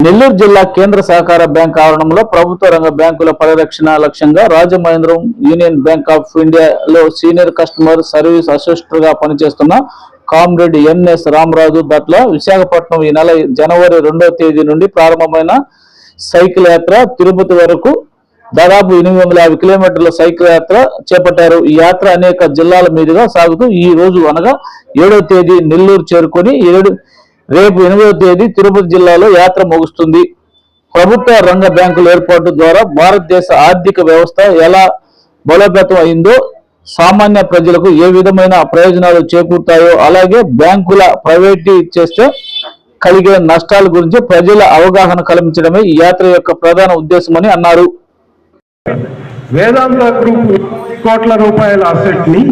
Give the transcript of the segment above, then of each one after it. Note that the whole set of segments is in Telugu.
నెల్లూరు జిల్లా కేంద్ర సహకార బ్యాంక్ ఆవరణంలో ప్రభుత్వ రంగ బ్యాంకుల పరిరక్షణ లక్ష్యంగా రాజమహేంద్రం యూనియన్ బ్యాంక్ ఆఫ్ ఇండియాలో సీనియర్ కస్టమర్ సర్వీస్ అసిస్టర్గా పనిచేస్తున్న కామ్రేడ్ ఎంఎస్ రామరాజు దట్ల విశాఖపట్నం ఈ నెల జనవరి రెండవ తేదీ నుండి ప్రారంభమైన సైకిల్ యాత్ర తిరుపతి వరకు దాదాపు ఎనిమిది వందల యాభై కిలోమీటర్ల సైకిల్ యాత్ర చేపట్టారు. ఈ యాత్ర అనేక జిల్లాల మీదుగా సాగుతూ ఈ రోజు అనగా ఏడవ తేదీ నెల్లూరు చేరుకొని ఏడు రేపు ఎనిమిదవ తేదీ తిరుపతి జిల్లాలో యాత్ర ముగుస్తుంది. ప్రభుత్వ రంగ బ్యాంకుల ఏర్పాటు ద్వారా భారతదేశ ఆర్థిక వ్యవస్థ ఎలా బలోపేతం అయిందో సామాన్య ప్రజలకు ఏ విధమైన ప్రయోజనాలు చేకూరుతాయో అలాగే బ్యాంకుల ప్రైవేటీ చేస్తే కలిగే నష్టాల గురించి ప్రజల అవగాహన కల్పించడమే ఈ యాత్ర యొక్క ప్రధాన ఉద్దేశమని అన్నారు. వేదాంత గ్రూప్ కోట్ల రూపాయల అసెట్ని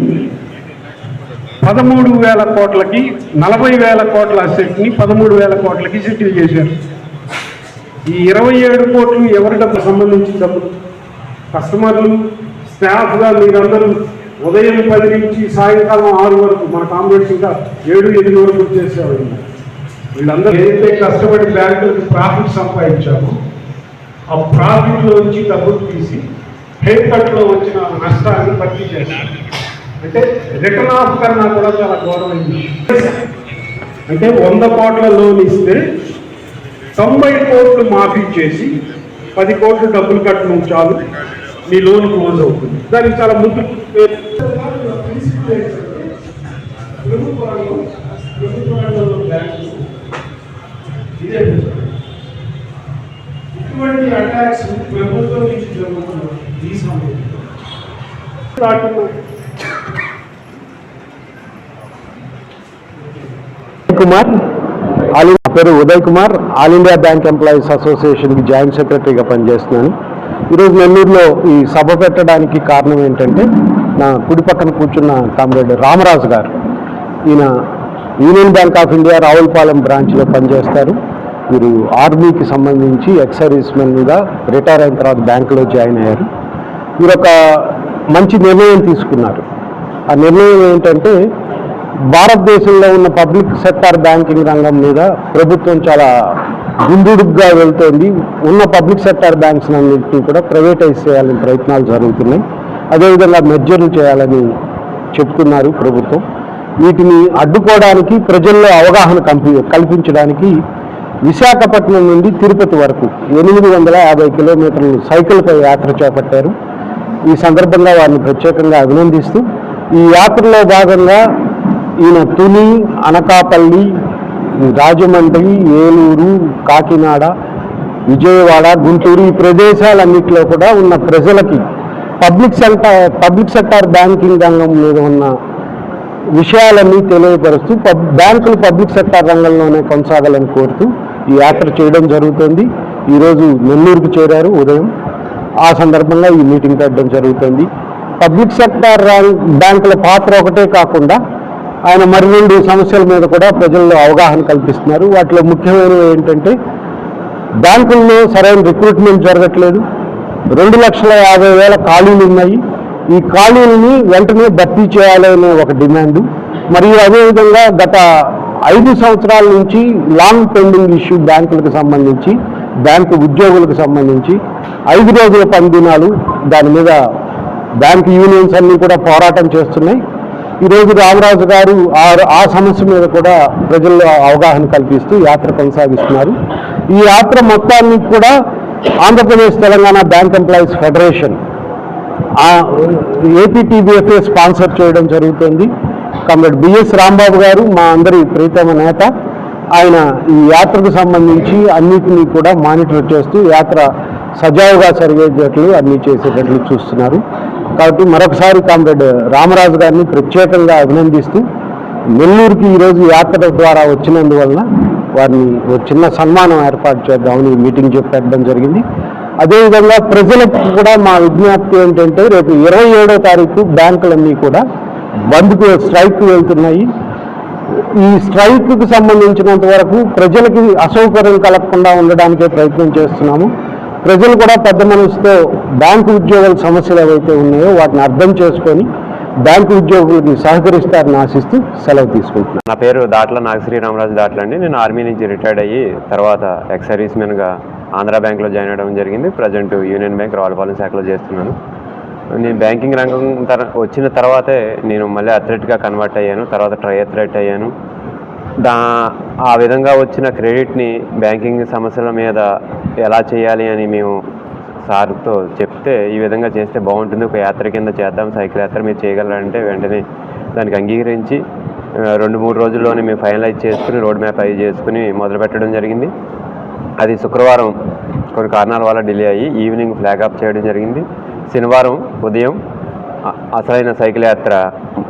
పదమూడు వేల కోట్లకి నలభై వేల కోట్ల అసెట్ని పదమూడు వేల కోట్లకి సెటిల్ చేశారు. ఈ ఇరవై ఏడు కోట్లు ఎవరి డబ్బు సంబంధించిన డబ్బులు కస్టమర్లు స్టాఫ్గా మీరందరూ ఉదయం పది నుంచి సాయంకాలం ఆరు వరకు మన కాంపిటేషన్ ఇంకా ఏడు ఎనిమిది వరకు చేసేవాళ్ళు. వీళ్ళందరూ ఏదైతే కష్టపడి బ్యాంకులకు ప్రాఫిట్ సంపాదించామో ఆ ప్రాఫిట్లో నుంచి డబ్బులు తీసి హెయిర్ కట్ వచ్చిన నష్టాన్ని భర్తీ చేశారు. అంటే రిటర్న్ ఆఫ్ కన్నా కూడా చాలా గౌరవమైంది అంటే వంద కోట్ల లోన్ ఇస్తే తొంభై కోట్లు మాఫీ చేసి పది కోట్లు డబ్బులు కట్టడం చాలు మీ లోన్ క్లోజ్ అవుతుంది. దానికి చాలా ముందు. ఇటువంటి అటాక్స్ ప్రభుత్వం నుంచి జరుగుతున్న కుమార్. ఆల్ ఇండియా పేరు Uday Kumar. All India bank employees అసోసియేషన్కి joint సెక్రటరీగా పనిచేస్తున్నాను. ఈరోజు నెల్లూరులో ఈ సభ పెట్టడానికి కారణం ఏంటంటే నా కుడి పక్కన కూర్చున్న కామ్రేడ్ రామరాజు గారు. ఈయన union bank of India Ravulapalem బ్రాంచ్లో పనిచేస్తారు. వీరు ఆర్మీకి సంబంధించి ఎక్స్ సర్వీస్ రిటైర్ అయిన తర్వాత బ్యాంకులో జాయిన్ అయ్యారు. వీరొక ఒక మంచి నిర్ణయం తీసుకున్నారు. ఆ నిర్ణయం ఏంటంటే భారతదేశంలో ఉన్న పబ్లిక్ సెక్టార్ బ్యాంకింగ్ రంగం మీద ప్రభుత్వం చాలా గుండుడుగ్గా వెళ్తోంది. ఉన్న పబ్లిక్ సెక్టార్ బ్యాంక్స్ అన్నింటినీ కూడా ప్రైవేటైజ్ చేయాలని ప్రయత్నాలు జరుగుతున్నాయి. అదేవిధంగా మెర్జర్లు చేయాలని చెప్తున్నారు ప్రభుత్వం. వీటిని అడ్డుకోవడానికి ప్రజల్లో అవగాహన కంపి కల్పించడానికి విశాఖపట్నం నుండి తిరుపతి వరకు ఎనిమిది వందల యాభై కిలోమీటర్లు సైకిల్పై యాత్ర చేపట్టారు. ఈ సందర్భంగా వారిని ప్రత్యేకంగా అభినందిస్తూ ఈ యాత్రలో భాగంగా ఈయన తుని అనకాపల్లి రాజమండ్రి ఏలూరు కాకినాడ విజయవాడ గుంటూరు ఈ ప్రదేశాలన్నింటిలో కూడా ఉన్న ప్రజలకి public center public sector banking రంగం మీద ఉన్న విషయాలన్నీ తెలియపరుస్తూ పబ్ బ్యాంకులు పబ్లిక్ సెక్టార్ రంగంలోనే కొనసాగాలని కోరుతూ ఈ యాత్ర చేయడం జరుగుతుంది. ఈరోజు నెల్లూరుకు చేరారు ఉదయం. ఆ సందర్భంగా ఈ మీటింగ్ పెట్టడం జరుగుతుంది. పబ్లిక్ సెక్టార్ బ్యాంకుల పాత్ర ఒకటే కాకుండా ఆయన మరి రెండు సమస్యల మీద కూడా ప్రజల్లో అవగాహన కల్పిస్తున్నారు. వాటిలో ముఖ్యమైనవి ఏంటంటే బ్యాంకుల్లో సరైన రిక్రూట్మెంట్ జరగట్లేదు. రెండు లక్షల యాభై వేల ఖాళీలు ఉన్నాయి. ఈ ఖాళీలని వెంటనే భర్తీ చేయాలనే ఒక డిమాండ్. మరియు అదేవిధంగా గత ఐదు సంవత్సరాల నుంచి లాంగ్ పెండింగ్ ఇష్యూ బ్యాంకులకు సంబంధించి బ్యాంకు ఉద్యోగులకు సంబంధించి ఐదు రోజుల పని దినాలు దాని మీద బ్యాంకు యూనియన్స్ అన్నీ కూడా పోరాటం చేస్తున్నాయి. ఈరోజు రామరాజు గారు ఆ ఆ సమస్య మీద కూడా ప్రజల్లో అవగాహన కల్పిస్తూ యాత్ర కొనసాగిస్తున్నారు. ఈ యాత్ర మొత్తాన్ని కూడా Andhra Pradesh Telangana bank employees federation APTBFA sponsor చేయడం జరుగుతుంది. కమ్రేడ్ బిఎస్ రాంబాబు గారు మా అందరి ప్రీతమ నేత ఆయన ఈ యాత్రకు సంబంధించి అన్నిటినీ కూడా మానిటర్ చేస్తూ యాత్ర సజావుగా జరిగేటట్లు అన్ని చేసేటట్లు చూస్తున్నారు. కాబట్టి మరొకసారి కామ్రేడ్ రామరాజు గారిని ప్రత్యేకంగా అభినందిస్తూ నెల్లూరుకి ఈరోజు యాత్ర ద్వారా వచ్చినందువలన వారిని ఒక చిన్న సన్మానం ఏర్పాటు చేద్దామని మీటింగ్ చెప్పి పెట్టడం జరిగింది. అదేవిధంగా ప్రజలకు కూడా మా విజ్ఞప్తి ఏంటంటే రేపు ఇరవై ఏడో తారీఖు బ్యాంకులన్నీ కూడా బంద్కు స్ట్రైక్ వెళ్తున్నాయి. ఈ స్ట్రైక్కి సంబంధించినంత వరకు ప్రజలకి అసౌకర్యం కలగకుండా ఉండడానికే ప్రయత్నం చేస్తున్నాము. ప్రజలు కూడా పెద్ద మనసుతో బ్యాంకు ఉద్యోగుల సమస్యలు ఏవైతే ఉన్నాయో వాటిని అర్థం చేసుకొని బ్యాంకు ఉద్యోగులకి సహకరిస్తారని ఆశిస్తూ సెలవు తీసుకుంటున్నాను. నా పేరు దాట్ల నాగశ్రీరామరాజు దాట్ల అండి. నేను ఆర్మీ నుంచి రిటైర్డ్ అయ్యి తర్వాత ఎక్స్ సర్వీస్ మెన్గా ఆంధ్ర బ్యాంక్లో జాయిన్ అవ్వడం జరిగింది. ప్రజెంట్ యూనియన్ బ్యాంక్ రావులపాలెం శాఖలో చేస్తున్నాను. నేను బ్యాంకింగ్ రంగం తర వచ్చిన తర్వాతే నేను మళ్ళీ అథ్లెట్గా కన్వర్ట్ అయ్యాను. తర్వాత ట్రై అథ్లెట్ అయ్యాను. దా ఆ విధంగా వచ్చిన క్రెడిట్ని బ్యాంకింగ్ సమస్యల మీద ఎలా చేయాలి అని మేము సార్తో చెప్తే ఈ విధంగా చేస్తే బాగుంటుంది. ఒక యాత్ర కింద చేద్దాం. సైకిల్ యాత్ర మీరు చేయగలరంటే వెంటనే దానికి అంగీకరించి రెండు మూడు రోజుల్లోనే మేము ఫైనలైజ్ చేసుకుని రోడ్ మ్యాప్ అయి చేసుకుని మొదలు పెట్టడం జరిగింది. అది శుక్రవారం కొన్ని కారణాల వల్ల డిలే అయ్యి ఈవినింగ్ ఫ్లాగ్ ఆఫ్ చేయడం జరిగింది. శనివారం ఉదయం అసలైన సైకిల్ యాత్ర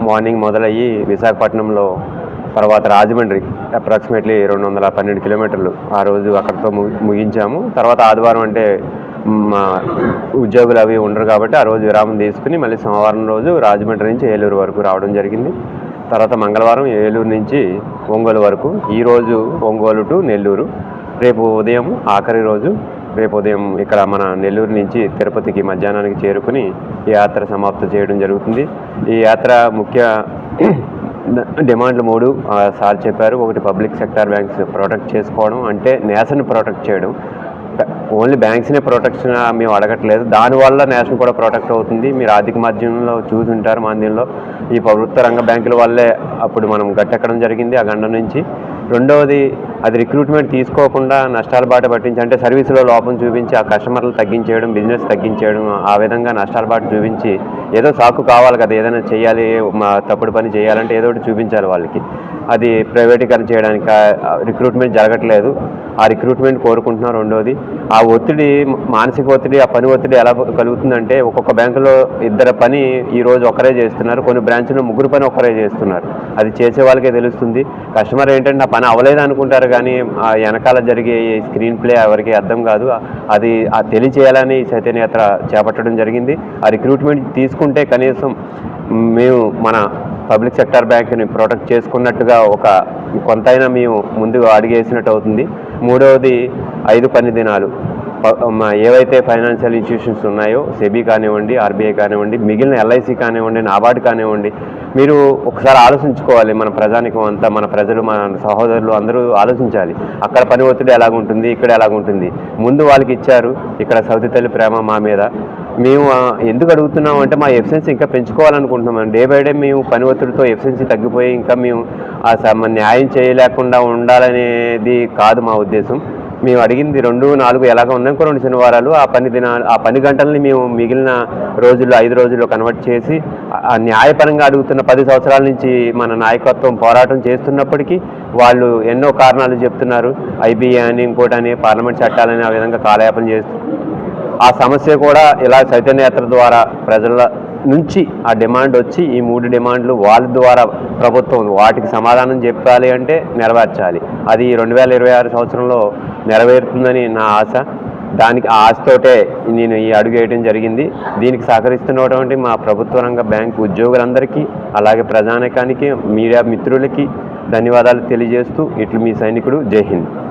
మార్నింగ్ మొదలయ్యి విశాఖపట్నంలో తర్వాత రాజమండ్రి అప్రాక్సిమేట్లీ రెండు వందల పన్నెండు కిలోమీటర్లు ఆ రోజు అక్కడితో ముగించాము. తర్వాత ఆదివారం అంటే మా ఉద్యోగులు అవి ఉండరు కాబట్టి ఆ రోజు విరామం తీసుకుని మళ్ళీ సోమవారం రోజు రాజమండ్రి నుంచి ఏలూరు వరకు రావడం జరిగింది. తర్వాత మంగళవారం ఏలూరు నుంచి ఒంగోలు వరకు ఈ రోజు ఒంగోలు టు నెల్లూరు. రేపు ఉదయం ఆఖరి రోజు రేపు ఉదయం ఇక్కడ మన నెల్లూరు నుంచి తిరుపతికి మధ్యాహ్నానికి చేరుకుని ఈ యాత్ర సమాప్తం చేయడం జరుగుతుంది. ఈ యాత్ర ముఖ్య డిమాండ్లు మూడు. సార్ చెప్పారు ఒకటి పబ్లిక్ సెక్టార్ బ్యాంక్స్ ప్రొటెక్ట్ చేసుకోవడం. అంటే నేషన్ని ప్రొటెక్ట్ చేయడం. ఓన్లీ బ్యాంక్స్నే ప్రొటెక్షన్ మేము అడగట్లేదు. దానివల్ల నేషన్ కూడా ప్రొటెక్ట్ అవుతుంది. మీరు ఆర్థిక మాధ్యమంలో చూసి ఉంటారు మాధ్యంలో ఈ ప్రభుత్వ రంగ బ్యాంకుల వల్లే అప్పుడు మనం గట్టెక్కడం జరిగింది ఆ గండం నుంచి. రెండవది అది రిక్రూట్మెంట్ తీసుకోకుండా నష్టాల బాట పట్టించి అంటే సర్వీసులో లోపం చూపించి ఆ కస్టమర్లు తగ్గించేయడం బిజినెస్ తగ్గించేయడం ఆ విధంగా నష్టాల బాట చూపించి ఏదో సాకు కావాలి కదా ఏదైనా చేయాలి మా తప్పుడు పని చేయాలంటే ఏదో ఒకటి చూపించాలి వాళ్ళకి. అది ప్రైవేటీకరణ చేయడానికి రిక్రూట్మెంట్ జరగట్లేదు. ఆ రిక్రూట్మెంట్ కోరుకుంటున్నాం రెండోది. ఆ ఒత్తిడి మానసిక ఒత్తిడి ఆ పని ఒత్తిడి ఎలా కలుగుతుందంటే ఒక్కొక్క బ్యాంకులో ఇద్దరు పని ఈరోజు ఒకరే చేస్తున్నారు. కొన్ని బ్రాంచ్లో ముగ్గురు పని ఒకరే చేస్తున్నారు. అది చేసే వాళ్ళకే తెలుస్తుంది. కస్టమర్ ఏంటంటే ఆ పని అవ్వలేదు అనుకుంటారు కానీ ఆ వెనకాల జరిగే స్క్రీన్ ప్లే ఎవరికి అర్థం కాదు. అది ఆ తెలియచేయాలని చైతన్య యాత్ర చేపట్టడం జరిగింది. ఆ రిక్రూట్మెంట్ తీసుకుంటే కనీసం మేము మన పబ్లిక్ సెక్టర్ బ్యాంకుని ప్రొటెక్ట్ చేసుకున్నట్టుగా ఒక కొంతైనా మేము ముందుగా అడిగేసినట్టు అవుతుంది. మూడవది ఐదు పని దినాలు. ఏవైతే ఫైనాన్షియల్ ఇన్స్టిట్యూషన్స్ ఉన్నాయో సెబీ కానివ్వండి ఆర్బీఐ కానివ్వండి మిగిలిన ఎల్ఐసి కానివ్వండి నాబార్డు కానివ్వండి మీరు ఒకసారి ఆలోచించుకోవాలి మన ప్రజానికం అంతా మన ప్రజలు మన సహోదరులు అందరూ ఆలోచించాలి. అక్కడ పని ఒత్తిడి ఎలాగుంటుంది ఇక్కడ ఎలాగుంటుంది. ముందు వాళ్ళకి ఇచ్చారు ఇక్కడ సౌతి తల్లి ప్రేమ మా మీద. మేము ఎందుకు అడుగుతున్నాం అంటే మా ఎఫిషియన్సీ ఇంకా పెంచుకోవాలనుకుంటున్నాం. డే బై డే మేము పని ఒత్తిడితో ఎఫిషియన్సీ తగ్గిపోయి ఇంకా మేము ఆ సమ న్యాయం చేయలేకుండా ఉండాలనేది కాదు మా ఉద్దేశం. మేము అడిగింది రెండు నాలుగు ఎలాగ ఉన్నాయి రెండు శనివారాలు. ఆ పని దినాలు ఆ పని గంటల్ని మేము మిగిలిన రోజుల్లో ఐదు రోజుల్లో కన్వర్ట్ చేసి ఆ- ఆ న్యాయపరంగా అడుగుతున్న పది సంవత్సరాల నుంచి మన నాయకత్వం పోరాటం చేస్తున్నప్పటికీ వాళ్ళు ఎన్నో కారణాలు చెప్తున్నారు. ఐబీఏ అని ఇంకోటి అని పార్లమెంట్ చట్టాలని ఆ విధంగా కాలయాపన చేస్తూ ఆ సమస్య కూడా ఇలా చైతన్య యాత్ర ద్వారా ప్రజల నుంచి ఆ డిమాండ్ వచ్చి ఈ మూడు డిమాండ్లు వాళ్ళ ద్వారా ప్రభుత్వం వాటికి సమాధానం చెప్పాలి అంటే నెరవేర్చాలి. అది రెండు వేల ఇరవై ఆరు సంవత్సరంలో నెరవేరుతుందని నా ఆశ. దానికి ఆ ఆశతోటే నేను ఈ అడుగు వేయడం జరిగింది. దీనికి సహకరిస్తున్నటువంటి మా ప్రభుత్వ రంగ బ్యాంకు ఉద్యోగులందరికీ అలాగే ప్రజానికానికి మీడియా మిత్రులకి ధన్యవాదాలు తెలియజేస్తూ ఇట్లు మీ సైనికుడు. జై హింద్.